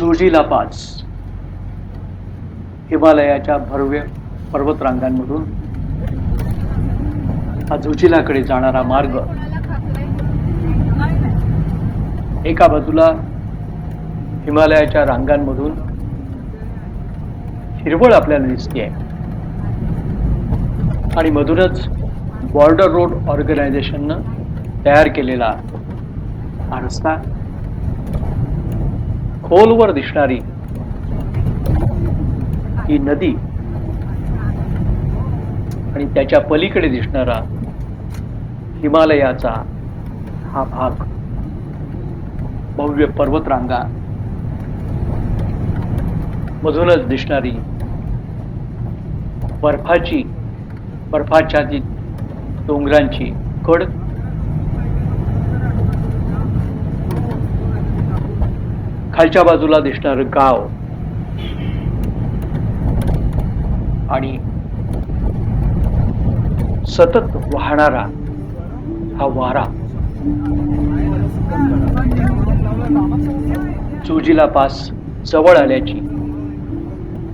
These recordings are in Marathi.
जोजिला पाच हिमालयाच्या भव्य पर्वतरांगांमधून हा जोजिलाकडे जाणारा मार्ग एका बाजूला हिमालयाच्या रांगांमधून हिरवळ आपल्याला दिसते आणि मधूनच बॉर्डर रोड ऑर्गनायझेशननं तयार केलेला हा रस्ता खोलवर दिसणारी ही नदी आणि त्याच्या पलीकडे दिसणारा हिमालयाचा हा भाग भव्य पर्वतरांगा मधूनच दिसणारी बर्फाची बर्फाच्छादित डोंगरांची कड खालच्या बाजूला दिसणारं गाव. आणि सतत वाहणारा हा वारा चुजीला पास जवळ आल्याची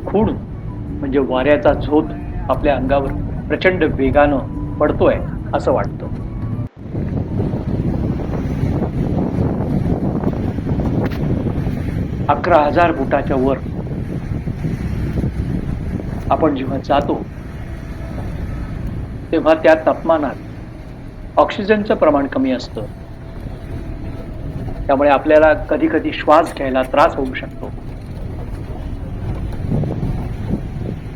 खूण म्हणजे वाऱ्याचा झोत आपल्या अंगावर प्रचंड वेगानं पडतोय असं वाटतं. अकरा हजार फुटाच्या वर आपण जेव्हा जातो तेव्हा त्या तापमानात ऑक्सिजनचं प्रमाण कमी असतं. त्यामुळे आपल्याला कधी कधी श्वास घ्यायला त्रास होऊ शकतो.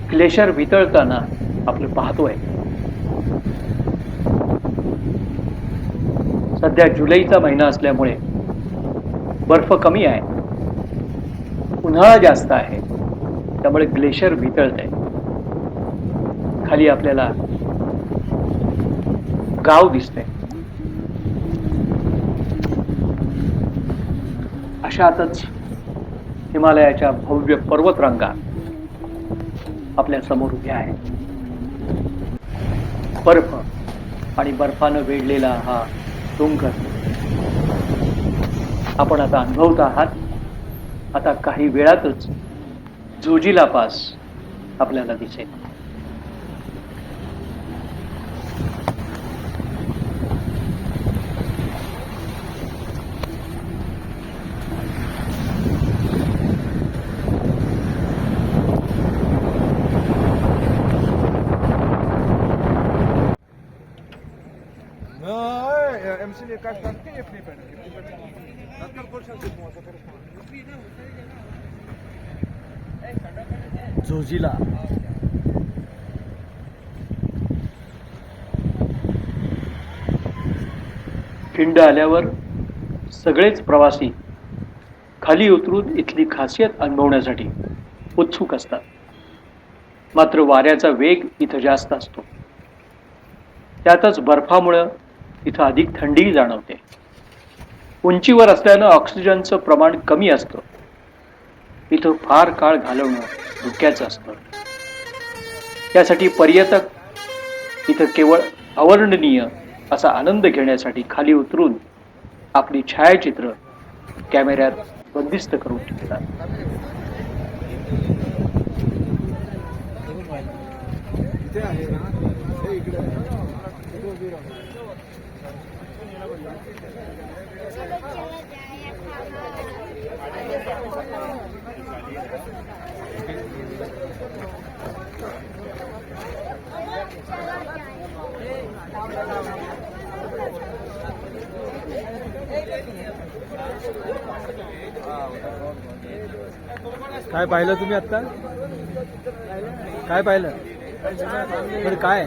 ग्लेशर वितळताना आपलं पाहतोय सध्या जुलैचा महिना असल्यामुळे बर्फ कमी आहे. उन्हाळा जास्त आहे. त्यामुळे ग्लेशियर वितळत आहे खाली आपल्याला गाव दिसतंय. अशातच हिमालयाच्या भव्य पर्वतरांगा आपल्यासमोर उभ्या आहेत. बर्फ आणि बर्फानं वेढलेला हा डोंगर आपण आता अनुभवत आहात. आता काही वेळातच जोजीला पास आपल्याला दिसेल. करते फ्री le पिंड खिंड आल्यावर सगळेच प्रवासी खाली उतरून इथली खासियत अनुभवण्यासाठी उत्सुक असतात. मात्र वाऱ्याचा वेग इथं जास्त असतो. त्यातच बर्फामुळं इथं अधिक थंडीही जाणवते. उंचीवर असल्यानं ऑक्सिजनचं प्रमाण कमी असतं. इथं फार काळ घालवणं धोक्याचं असतं. त्यासाठी पर्यटक इथं केवळ अवर्णनीय असा आनंद घेण्यासाठी खाली उतरून आपली छायाचित्र कॅमेऱ्यात बंदिस्त करून ठेवतात. इकडे काय पाहिलं तुम्ही आता काय पाहिलं? पण काय?